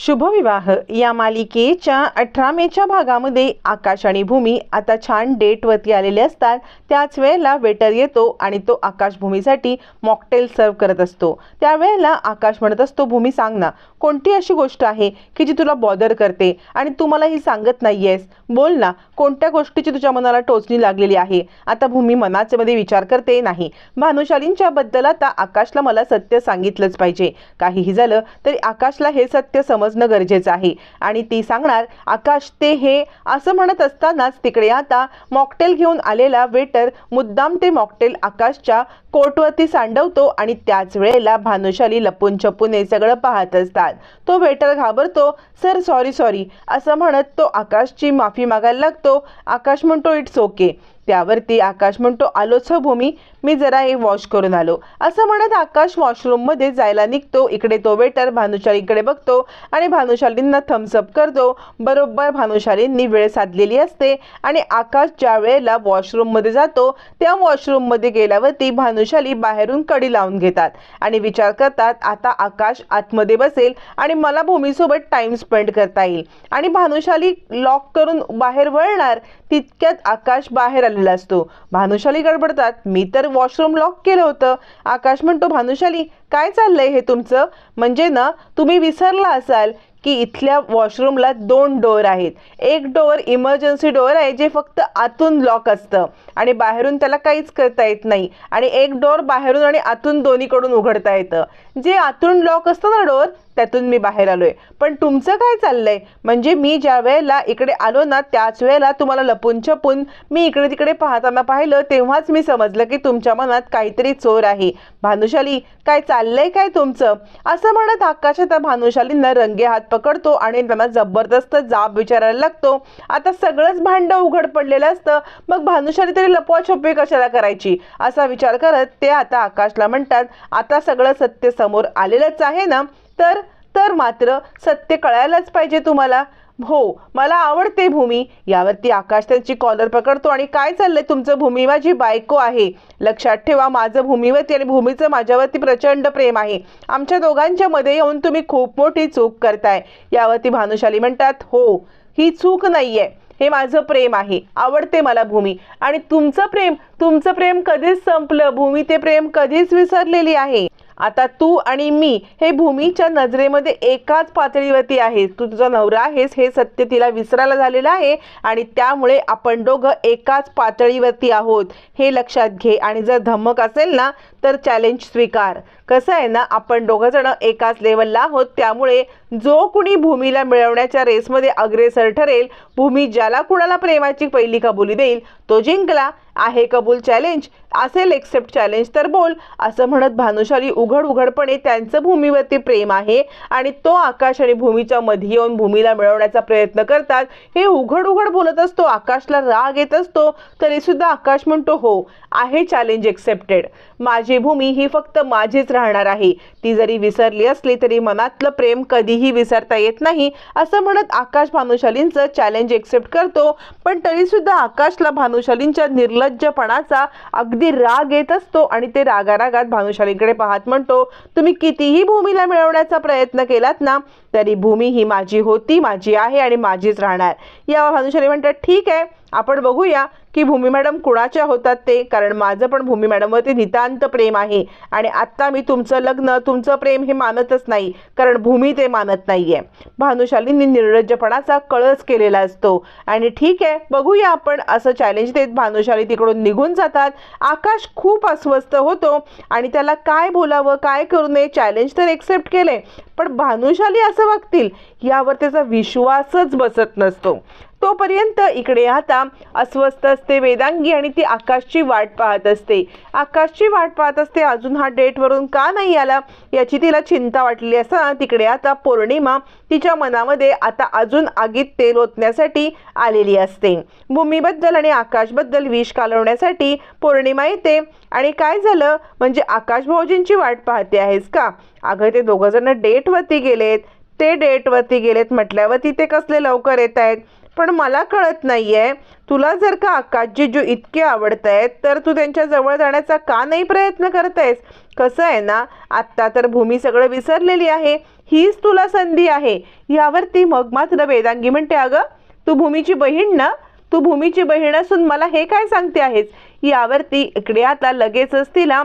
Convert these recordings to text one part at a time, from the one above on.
शुभविवाह. या मालिकेच्या अठरा मेच्या भागामध्ये आकाश आणि भूमी आता छान डेटवरती आलेले असतात. त्याच वेळेला वेटर येतो आणि तो आकाश भूमीसाठी मॉकटेल सर्व करत असतो. त्यावेळेला आकाश म्हणत असतो भूमी सांग ना कोणती अशी गोष्ट आहे की जी तुला बॉदर करते आणि तू मला ही सांगत नाही आहेस बोल ना कोणत्या गोष्टीची तुझ्या मनाला टोचणी लागलेली आहे? आता भूमी मनाच्यामध्ये विचार करते नाही. भानुशालींच्या बद्दल आता आकाशला मला सत्य सांगितलंच पाहिजे. काहीही झालं तरी आकाशला हे सत्य समज समजणं गरजेचं आहे. आणि ती सांगणार आकाश ते हे असं म्हणत असतानाच तिकडे आता मॉकटेल घेऊन आलेला वेटर मुद्दाम ते मॉकटेल आकाशच्या कोर्टवरती सांडवतो आणि त्याच वेळेला भानुशाली लपून छपून हे सगळं पाहत असतात. तो वेटर घाबरतो सर सॉरी सॉरी असं म्हणत तो आकाशची माफी मागायला लागतो. आकाश म्हणतो इट्स ओके. त्यावरती आकाश म्हणतो आलोच हो भूमी. मी जरा हे वॉश करून आलो. असं म्हणत आकाश वॉशरूममध्ये जायला निघतो. इकडे तो वेटर भानुशालीकडे बघतो आणि भानुशालींना थम्सअप करतो. बरोबर भानुशालींनी वेळ साधलेली असते आणि आकाश ज्या वेळेला वॉशरूममध्ये जातो त्या वॉशरूममध्ये गेल्यावरती भानुशाली बाहेरून कडी लावून घेतात आणि विचार करतात आता आकाश आतमध्ये बसेल आणि मला भूमीसोबत टाइम स्पेंड करता येईल. आणि भानुशाली लॉक करून बाहेर वळणार तितक्यात आकाश बाहेर आलेला असतो. भानुशाली गडबडतात मी तर वॉशरूम लॉक केलं होतं. आकाश म्हणतो भानुशाली काय चाललंय हे तुमचं? म्हणजे ना तुम्ही विसरला असाल की इथल्या वॉशरूमला दोन डोअर आहेत. एक डोअर इमर्जन्सी डोअर आहे जे फक्त आतून लॉक असतं. आणि बाहेरून त्याला काहीच करता येत नाही. आणि एक डोअर बाहेरून आणि आतून दोन्हीकडून उघडता येतं. जे आतून लॉक असतं ना डोअर त्यातून मी बाहेर आलो आहे पण तुमचं काय चाललंय? म्हणजे मी ज्या वेळेला इकडे आलो ना त्याच वेळेला तुम्हाला लपून छपून मी इकडे तिकडे पाहताना पाहिलं तेव्हाच मी समजलं की तुमच्या मनात काहीतरी चोर आहे. भानुशाली काय चाललंय काय तुमचं? असं म्हणत आकाशात भानुशालींना रंगे हात पकडतो आणि त्यांना जबरदस्त जाब विचारायला लागतो. आता सगळंच भांड उघड पडलेलं असतं. मग भानुशाली तरी लपवाछपवी कशाला करायची? असा विचार करत ते आता आकाशला म्हणतात आता सगळं सत्य समोर आलेलंच आहे ना? तर तर मात्र सत्य कळायलाच पाहिजे तुम्हाला. हो मला आवडते भूमी. यावरती आकाश त्यांची कॉलर पकडतो आणि काय चाललंय तुमचं भूमी? माझी बायको आहे. लक्षात ठेवा माझं भूमीवरती आणि भूमीचं माझ्यावरती प्रचंड प्रेम आहे. आमच्या दोघांच्या मध्ये येऊन तुम्ही खूप मोठी चूक करताय. यावरती भानुशाली म्हणतात हो ही चूक नाहीये. हे माझं प्रेम आहे. आवडते मला भूमी. आणि तुमचं प्रेम तुमचं प्रेम कधीच संपलं. भूमी ते प्रेम कधीच विसरलेली आहे. आता तू आणि मी हे भूमीच्या नजरेमध्ये एकाच पातळीवरती आहे. तू तुझा नवरा आहेस हे सत्य तिला विसरायला झालेलं आहे आणि त्यामुळे आपण दोघं एकाच पातळीवरती आहोत. हे लक्षात घे आणि जर धमक असेल ना तर चॅलेंज स्वीकार. कसं आहे ना आपण दोघं जण एकाच लेवलला आहोत त्यामुळे जो कुणी भूमीला मिळवण्याच्या रेसमध्ये अग्रेसर ठरेल भूमी ज्याला कुणाला प्रेमाची पहिली कबुली देईल तो जिंकला. आहे कबूल चॅलेंज असेल एक्सेप्ट चॅलेंज तर बोल. असं म्हणत भानुशाली उघड उघडपणे त्यांचं भूमीवरती प्रेम आहे आणि तो आकाश आणि भूमीच्या मध्ये येऊन भूमीला मिळवण्याचा प्रयत्न करतात. हे उघड उघड बोलत असतो आकाशला राग येत असतो तरी सुद्धा आकाश म्हणतो हो आहे चॅलेंज एक्सेप्टेड माझी भूमी ही फक्त माझीच राहणार आहे. ती जरी विसरली असली तरी मनातलं प्रेम कधीही विसरता येत नाही. असं म्हणत आकाश भानुशालींचं चॅलेंज एक्सेप्ट करतो पण तरी सुद्धा आकाशला भानुशालींच्या निर्लज्जपणाचा अगदी अगदी राग येत असतो आणि ते रागारागात भानुशालीकडे पाहत म्हणतो तुम्ही कितीही भूमीला मिळवण्याचा प्रयत्न केलात ना तरी भूमी ही माझी होती माझी आहे आणि माझीच राहणार. या भानुशाली म्हणतात ठीक आहे आपण बघूया की भूमी मॅडम कुणाच्या होतात ते कारण माझं पण भूमी मॅडमवरती नितांत प्रेम आहे. आणि आत्ता मी तुमचं लग्न तुमचं प्रेम हे मानतच नाही कारण भूमी ते मानत नाही आहे भानुशालींनी निर्लज्जपणाचा कळस केलेला असतो. आणि ठीक आहे बघूया आपण असं चॅलेंज देत भानुशाली तिकडून निघून जातात. आकाश खूप अस्वस्थ होतो आणि त्याला काय बोलावं काय करू नये चॅलेंज तर एक्सेप्ट केले पण भानुशाली असं वागतील यावर त्याचा विश्वासच बसत नसतो. तोपर्यंत इकडे आता अस्वस्थ असते वेदांगी आणि ती आकाशची वाट पाहत असते. आकाशची वाट पाहत असते अजून हा डेटवरून का नाही आला याची तिला चिंता वाटली असता तिकडे आता पौर्णिमा तिच्या मनामध्ये आता अजून आगीत तेल ओतण्यासाठी आलेली असते. भूमीबद्दल आणि आकाशबद्दल विष कालवण्यासाठी पौर्णिमा येते. आणि काय झालं? म्हणजे आकाश भाऊजींची वाट पाहते आहेस का? अगं ते दोघं जण डेटवरती गेलेत. ते डेटवरती गेलेत म्हटल्यावर ते कसले लवकर येत आहेत पण मला कळत नाही आहे तुला जर का आकाश जिजू इतके आवडत आहेत तर तू त्यांच्या जवळ जाण्याचा का नाही प्रयत्न करत आहेस कसं आहे ना आत्ता तर भूमी सगळं विसरलेली आहे. हीच तुला संधी आहे. यावरती मग मात्र वेदांगी म्हणते अगं तू भूमीची बहीण ना? तू भूमीची बहीण असून मला हे काय सांगते आहेस? यावरती इकडे आता लगेचच तिला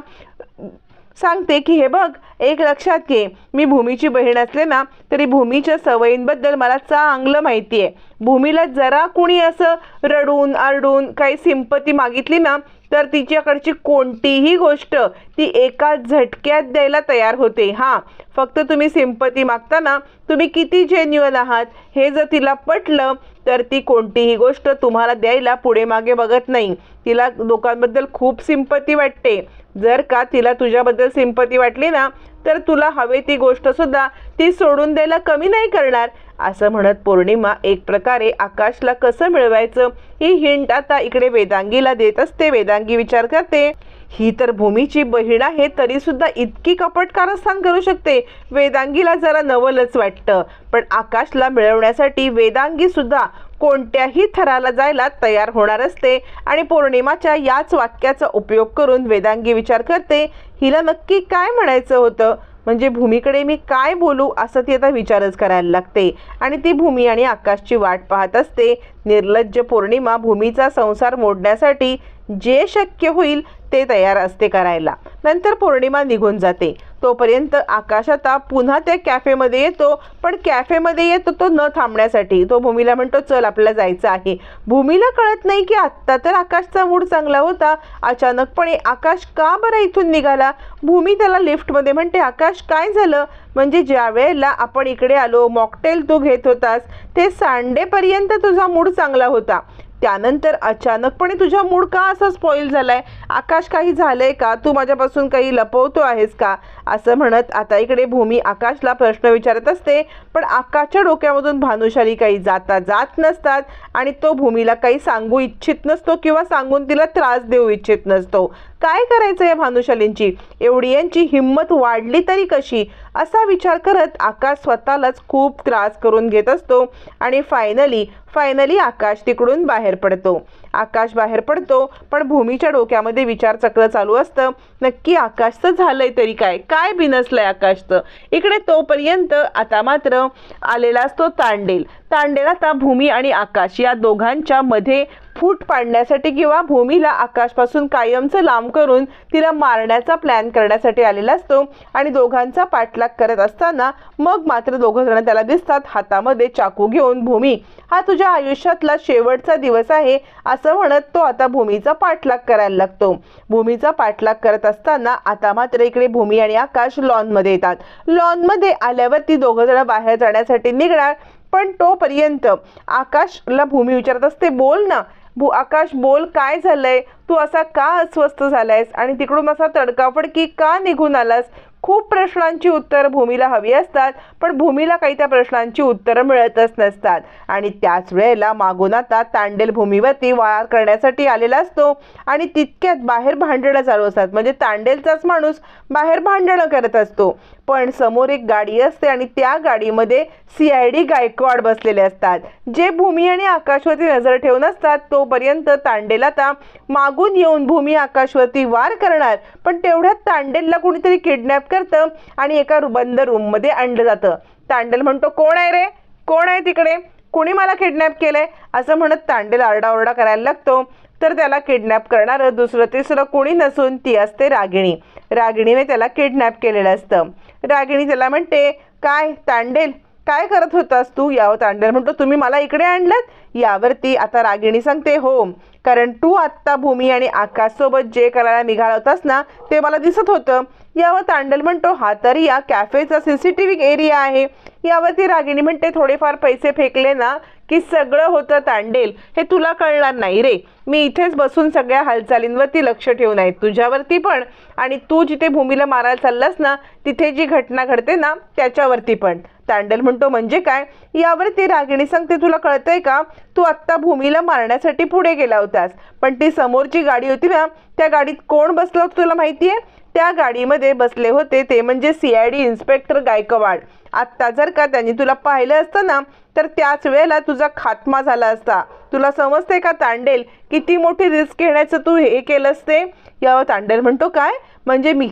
सांगते की हे बघ एक लक्षात घे. मी भूमीची बहीण असले ना तरी भूमीच्या सवयींबद्दल मला चांगलं माहिती आहे भूमीला जरा कुणी असं रडून आरडून काही सिंपती मागितली ना तर तिच्याकडची कोणतीही गोष्ट ती एका झटक्यात द्यायला तयार होते. हां फक्त तुम्ही सिंपती मागताना तुम्ही किती जेन्युअल आहात? हे जर तिला पटलं तर ती कोणतीही गोष्ट तुम्हाला द्यायला पुढे मागे बघत नाही. तिला लोकांबद्दल खूप सिंपती वाटते. जर का तिला तुझ्याबद्दल सिंपती वाटली ना तर तुला हवे ती गोष्टसुद्धा ती सोडून द्यायला कमी नाही करणार असं म्हणत पौर्णिमा एक प्रकारे आकाशला कसं मिळवायचं ही हिंट आता इकडे वेदांगीला देत असते. वेदांगी विचार करते ही तर भूमीची बहीण आहे तरी सुद्धा इतकी कपट कारस्थान करू शकते. वेदांगीला जरा नवलच वाटतं. पण आकाशला मिळवण्यासाठी वेदांगी सुद्धा कोणत्याही थराला जायला तयार होणार असते आणि पौर्णिमाच्या याच वाक्याचा उपयोग करून वेदांगी विचार करते हिला नक्की काय म्हणायचं होतं? म्हणजे भूमीकडे मी काय बोलू असं ती आता विचारच करायला लागते. आणि ती भूमी आणि आकाशची वाट पाहत असते. निर्लज्ज पौर्णिमा भूमीचा संसार मोडण्यासाठी जे शक्य होईल ते तयार असते करायला. नंतर पौर्णिमा निघून जाते. तोपर्यंत आकाश आता पुन्हा त्या कॅफेमध्ये येतो. पण कॅफेमध्ये येतो तो न थांबण्यासाठी. तो भूमीला म्हणतो चल आपल्याला जायचं आहे. भूमीला कळत नाही की आत्ता तर आकाशचा मूड चांगला होता. अचानकपणे आकाश का बरं इथून निघाला? भूमी त्याला लिफ्टमध्ये म्हणते आकाश काय झालं? म्हणजे ज्या वेळेला आपण इकडे आलो मॉकटेल तू घेत होतास ते सांडेपर्यंत तुझा मूड चांगला होता. त्यानंतर अचानकपणे तुझा मूड का असा स्पॉईल झालाय? आकाश काही झालंय का? तू माझ्यापासून काही लपवतो आहेस का? असं म्हणत आता इकडे भूमी आकाशला प्रश्न विचारत असते. पण आकाशच्या डोक्यामधून भानुशाली काही जाता जात नसतात आणि तो भूमीला काही सांगू इच्छित नसतो किंवा सांगून तिला त्रास देऊ इच्छित नसतो. काय करायचं या भानुशालींची? एवढी यांची हिंमत वाढली तरी कशी? असा विचार करत आकाश स्वतःलाच खूप त्रास करून घेत असतो आणि फायनली फायनली आकाश तिकडून बाहेर पडतो. आकाश बाहेर पडतो पण भूमीच्या डोक्यामध्ये विचारचक्र चालू असतं. नक्की आकाशचं झालंय तरी काय? काय बिनसलंय आकाशचं? इकडे तोपर्यंत आता मात्र आलेला असतो तांडेल. तांडेल आता भूमी आणि आकाश या दोघांच्या मध्ये फूट पाडण्यासाठी किंवा भूमीला आकाशपासून कायमचं लांब करून तिला मारण्याचा प्लॅन करण्यासाठी आलेला असतो. आणि दोघांचा पाठलाग करत असताना मग मात्र दोघं जण त्याला दिसतात. हातामध्ये चाकू घेऊन भूमी हा तुझ्या आयुष्यातला शेवटचा दिवस आहे असं म्हणत तो आता भूमीचा पाठलाग करायला लागतो. भूमीचा पाठलाग करत असताना आता मात्र इकडे भूमी आणि आकाश लॉनमध्ये येतात. लॉनमध्ये आल्यावर ती दोघं जण बाहेर जाण्यासाठी निघणार पण तोपर्यंत आकाशला भूमी विचारत असते बोल ना भू आकाश बोल काय झालंय? तू असा का अस्वस्थ झालायस? आणि तिकडून असा तडकाफडकी का निघून आलास? खूप प्रश्नांची उत्तरं भूमीला हवी असतात पण भूमीला काही त्या प्रश्नांची उत्तरं मिळतच नसतात. आणि त्याच वेळेला मागून आता तांडेल भूमीवरती वार करण्यासाठी आलेला असतो. आणि तितक्यात बाहेर भांडणं चालू असतात. म्हणजे तांडेलचाच माणूस बाहेर भांडणं करत असतो. पण समोर एक गाडी असते आणि त्या गाडीमध्ये सी आय डी गायकवाड बसलेले असतात. जे भूमी आणि आकाशवरती नजर ठेवून असतात तोपर्यंत तांडेल आता मागून येऊन भूमी आकाशवरती वार करणार. पण तेवढ्यात तांडेलला कुणीतरी किडनॅप करतं आणि एका बंद रूममध्ये आणलं जातं. तांडेल म्हणतो कोण आहे रे? कोण आहे तिकडे? कोणी मला किडनॅप केलंय? असं म्हणत तांडेल आरडाओरडा करायला लागतो. तर त्याला किडनॅप करणारं दुसरं तिसरं कोणी नसून ती असते रागिणी. रागिणीने त्याला किडनॅप केलेलं असतं. रागिणी त्याला म्हणते काय तांडेल? काय करत होतास तू यावर तांडेल? म्हणतो तुम्ही मला इकडे आणलं यावरती आता रागिणी सांगते हो कारण तू आत्ता भूमी आणि आकाशसोबत जे करायला निघाला होतास ना ते मला दिसत होतं. यावर तांडल म्हणतो हा तर या कॅफेचा C C T V area आहे. यावरती रागिणी म्हणते थोडेफार पैसे फेकले ना की सगळं होतं तांडेल हे तुला कळणार नाही रे. मी इथेच बसून सगळ्या हालचालींवरती लक्ष ठेवून आहे तुझ्यावरती पण. आणि तू जिथे भूमीला मारायला चाललास ना तिथे जी घटना घडते ना त्याच्यावरती पण. तांडेल म्हणतो म्हणजे काय? यावरती रागिणी सांगते तुला कळतंय का? तू आत्ता भूमीला मारण्यासाठी पुढे गेला होतास. पण ती समोरची गाडी होती ना त्या गाडीत कोण बसलं होतं तुला माहिती आहे त्या गाडीमध्ये बसले होते ते म्हणजे C I D inspector Gaikwad. आत्ता जर का त्यांनी तुला पाहिलं असतं ना तर त्याच वेळेला तुझा खात्मा झाला असता. तुला समजते का तांडेल? किती मोठी रिस्क घेण्याचं तू हे केलंस ते? यावर तांडेल म्हणतो काय? म्हणजे मी.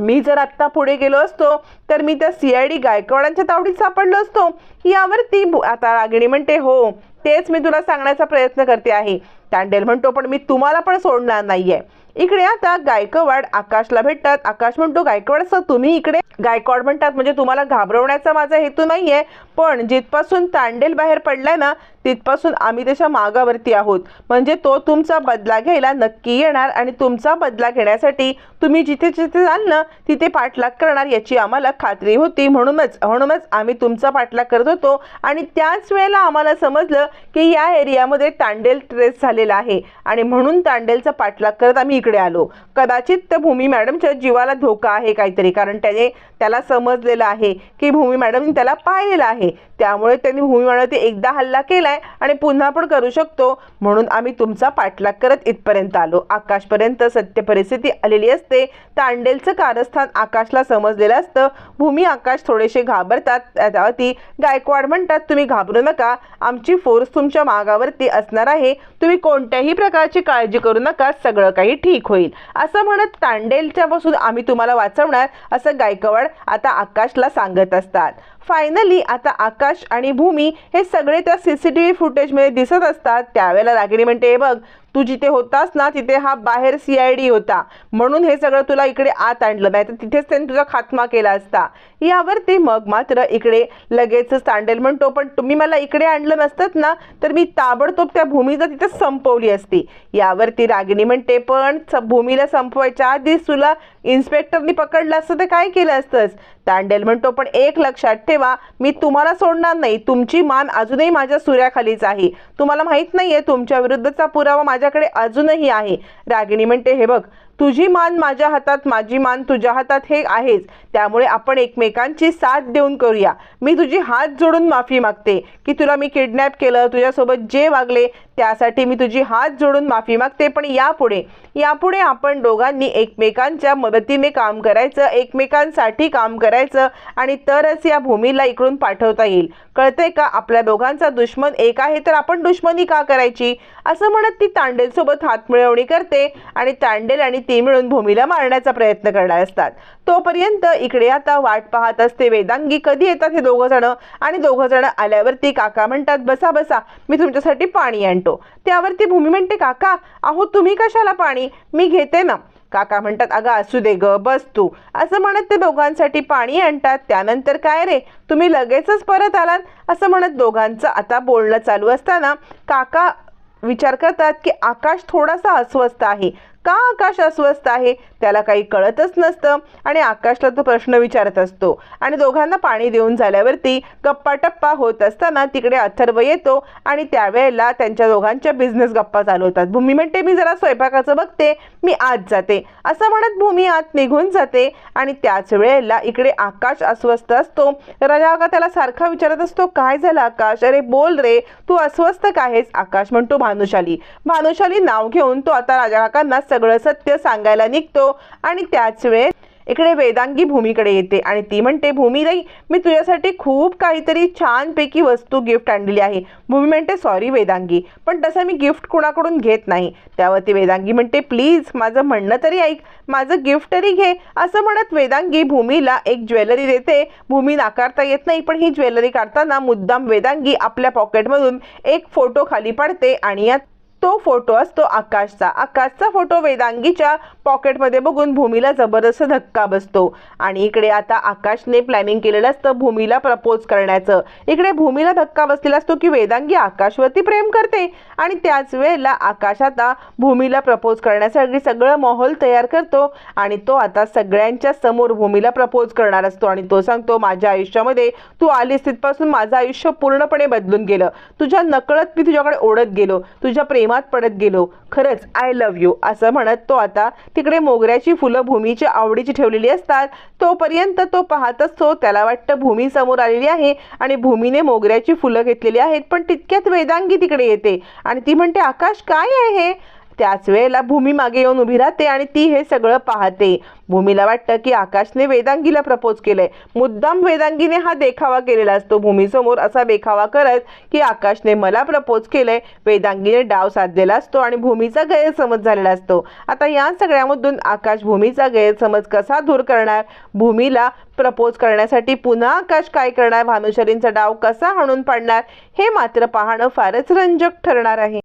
मी जर आत्ता पुढे गेलो असतो तर मी त्या सी आय डी गायकवाडांच्या तावडीत सापडलो असतो. यावरती ती आता रागिणी म्हणते हो तेच मी तुला सांगण्याचा प्रयत्न करते आहे. तांडेल म्हणतो पण मी तुम्हाला पण सोडणार नाहीये. इकडे आता गायकवाड आकाशला भेटतात. आकाश म्हणतो गायकवाड सर तुम्ही इकडे गायकवाड म्हणतात म्हणजे तुम्हाला घाबरवण्याचा माझा हेतू नाहीये पण जिथपासून तांडेल बाहेर पडलाय ना तिथपासून आम्ही त्याच्या मागावरती आहोत. म्हणजे तो तुमचा बदला घ्यायला नक्की येणार आणि तुमचा बदला घेण्यासाठी तुम्ही जिथे जिथे जाल ना तिथे पाठलाग करणार याची आम्हाला खात्री होती. म्हणूनच म्हणूनच आम्ही तुमचा पाठलाग करत होतो आणि त्याच वेळेला आम्हाला समजलं की या एरियामध्ये तांडेल ट्रेस झालेला आहे आणि म्हणून तांडेलचा पाठलाग करत आम्ही इकडे आलो. कदाचित त्या भूमी मॅडमच्या जीवाला धोका आहे काहीतरी कारण त्याने त्याला समजलेलं आहे की भूमी मॅडमने त्याला पाहिलेलं आहे. त्यामुळे त्यांनी भूमी मॅडमवरती एकदा हल्ला केला आहे आणि पुन्हा पण करू शकतो. म्हणून आम्ही तुमचा पाठलाग करत इथपर्यंत आलो. आकाशपर्यंत सत्य परिस्थिती आलेली असते. तांडेलचं कारस्थान आकाशला समजलेलं असतं. भूमी आकाश थोडेसे घाबरतात. त्यावरती गायकवाड म्हणतात तुम्ही घाबरू नका. आमची फोर्स तुमच्या मागावरती असणार आहे. तुम्ही कोणत्याही प्रकारची काळजी करू नका. सगळं काही ठीक होईल. असं म्हणत तांडेलच्यापासून आम्ही तुम्हाला वाचवणार असं गायकवाड आता आकाशला सांगत असतात. फायनली आता आकाश आणि भूमी हे सगळे त्या सी सी टी व्ही फुटेजमध्ये दिसत असतात. त्यावेळेला रागिणी म्हणते बघ तू जिथे होतास ना तिथे हा बाहेर सी आय डी होता. म्हणून हे सगळं तुला इकडे आत आणलं. नाही तर तिथेच त्यांनी तुझा खात्मा केला असता. यावरती मग मात्र इकडे लगेचच तांडेल म्हणतो पण तुम्ही मला इकडे आणलं नसतात ना तर मी ताबडतोब त्या भूमीचा तिथे संपवली असती. यावरती रागिणी म्हणते पण स- भूमीला संपवायच्या आधीच तुला इन्स्पेक्टरनी पकडलं असतं तर काय केलं असतंस? तांडेल म्हणतो पण एक लक्षात ठेव मी तुम्हाला सोडणार नाही. तुमची मान अजूनही माझ्या सूर्याखालीच आहे. तुम्हाला माहीत नाहीये तुमच्या विरुद्धचा पुरावा माझ्याकडे अजूनही आहे. रागिणी म्हणते हे बघ तुझी मान माझ्या हातात माझी मान तुझ्या हातात हे आहेच. त्यामुळे आपण एकमेकांची साथ देऊन करूया. मी तुझी हात जोडून माफी मागते. की तुला मी किडनॅप केलं तुझ्यासोबत जे वागले त्यासाठी मी तुझी हात जोडून माफी मागते पण यापुढे यापुढे आपण दोघांनी एकमेकांच्या मदतीने काम करायचं एकमेकांसाठी काम करायचं आणि तरच या भूमीला इकडून पाठवता येईल. कळतंय का? आपल्या दोघांचा दुश्मन एक आहे तर आपण दुश्मनी का करायची? असं म्हणत ती तांडेलसोबत हात मिळवणी करते आणि तांडेल आणि ती मिळून भूमीला मारण्याचा प्रयत्न करणार असतात. तोपर्यंत इकडे आता वाट पाहत असते वेदांगी कधी येतात हे दोघं जण? आणि दोघं जण आल्यावरती काका म्हणतात बसा बसा मी तुमच्यासाठी पाणी आणतो. त्यावरती भूमी म्हणते काका अहो तुम्ही कशाला पाणी? मी घेते ना. काका म्हणतात अगं असू दे ग बस तू. असं म्हणत ते दोघांसाठी पाणी आणतात. त्यानंतर काय रे? तुम्ही लगेचच परत आलात? असं म्हणत दोघांचं आता बोलणं चालू असताना काका विचार करतात की आकाश थोडासा अस्वस्थ आहे. का आकाश अस्वस्थ आहे त्याला काही कळतच नसतं आणि आकाशला तो प्रश्न विचारत असतो. आणि दोघांना पाणी देऊन झाल्यावरती गप्पा टप्पा होत असताना तिकडे अथर्व येतो आणि त्यावेळेला त्यांच्या दोघांच्या बिझनेस गप्पा चालू होतात. भूमी म्हणते मी जरा स्वयंपाकाचं बघते मी आत जाते. असं म्हणत भूमी आत निघून जाते आणि त्याच वेळेला इकडे आकाश अस्वस्थ असतो. राजा त्याला सारखा विचारत असतो काय झालं आकाश? अरे बोल रे तू अस्वस्थ का आहेस आकाश म्हणतो भानुशाली. भानुशाली नाव घेऊन तो आता राजा काकांना सगळं सत्य सांगायला निघतो आणि त्याच वेळेस इकडे वेदांगी भूमीकडे येते आणि ती म्हणते भूमीताई मी तुझ्यासाठी खूप काहीतरी छानपैकी वस्तू गिफ्ट आणलेली आहे. भूमी म्हणते सॉरी वेदांगी पण तसं मी गिफ्ट कुणाकडून घेत नाही. त्यावरती वेदांगी म्हणते प्लीज माझं म्हणणं तरी ऐक माझं गिफ्ट तरी घे. असं म्हणत वेदांगी भूमीला एक ज्वेलरी देते. भूमी नाकारता येत नाही पण ही ज्वेलरी काढताना मुद्दाम वेदांगी आपल्या पॉकेटमधून एक फोटो खाली पाडते आणि यात तो फोटो असतो आकाशचा. आकाशचा फोटो वेदांगीच्या पॉकेटमध्ये बघून भूमीला जबरदस्त धक्का बसतो. आणि इकडे आता आकाशने प्लॅनिंग केलेलं असतं भूमीला प्रपोज करण्याचं. इकडे भूमीला धक्का बसलेला असतो की वेदांगी आकाशवरती प्रेम करते. आणि त्याच वेळेला आकाश आता भूमीला प्रपोज करण्यासाठी सगळं माहोल तयार करतो. आणि तो आता सगळ्यांच्या समोर भूमीला प्रपोज करणार असतो. आणि तो सांगतो माझ्या आयुष्यामध्ये तू आलीस तिथपासून माझं आयुष्य पूर्णपणे बदलून गेलं. तुझ्या नकळत मी तुझ्याकडे ओढत गेलो. तुझ्या प्रेम प्रेमात पडत गेलो. खरंच आय लव्ह यू असं म्हणत तो आता तिकडे मोगऱ्याची फुलं भूमीच्या आवडीची ठेवलेली असतात. तोपर्यंत तो पाहत असतो त्याला वाटतं भूमी समोर आलेली आहे आणि भूमीने मोगऱ्याची फुलं घेतलेली आहेत पण तितक्यात वेदांगी तिकडे येते आणि ती म्हणते आकाश काय आहे त्याच वेळेला भूमी मागे येऊन उभी राहते आणि ती हे सगळं पाहते. भूमीला वाटतं की आकाशने वेदांगीला प्रपोज केलंय. मुद्दाम वेदांगीने हा देखावा केलेला असतो. भूमीसमोर असा देखावा करत की आकाशने मला प्रपोज केलंय. वेदांगीने डाव साधलेला असतो आणि भूमीचा गैरसमज झालेला असतो. आता या सगळ्यामधून आकाश भूमीचा गैरसमज कसा दूर करणार? भूमीला प्रपोज करण्यासाठी पुन्हा आकाश काय करणार? भानुशरींचा डाव कसा हाणून पाडणार? हे मात्र पाहणं फारच रंजक ठरणार आहे.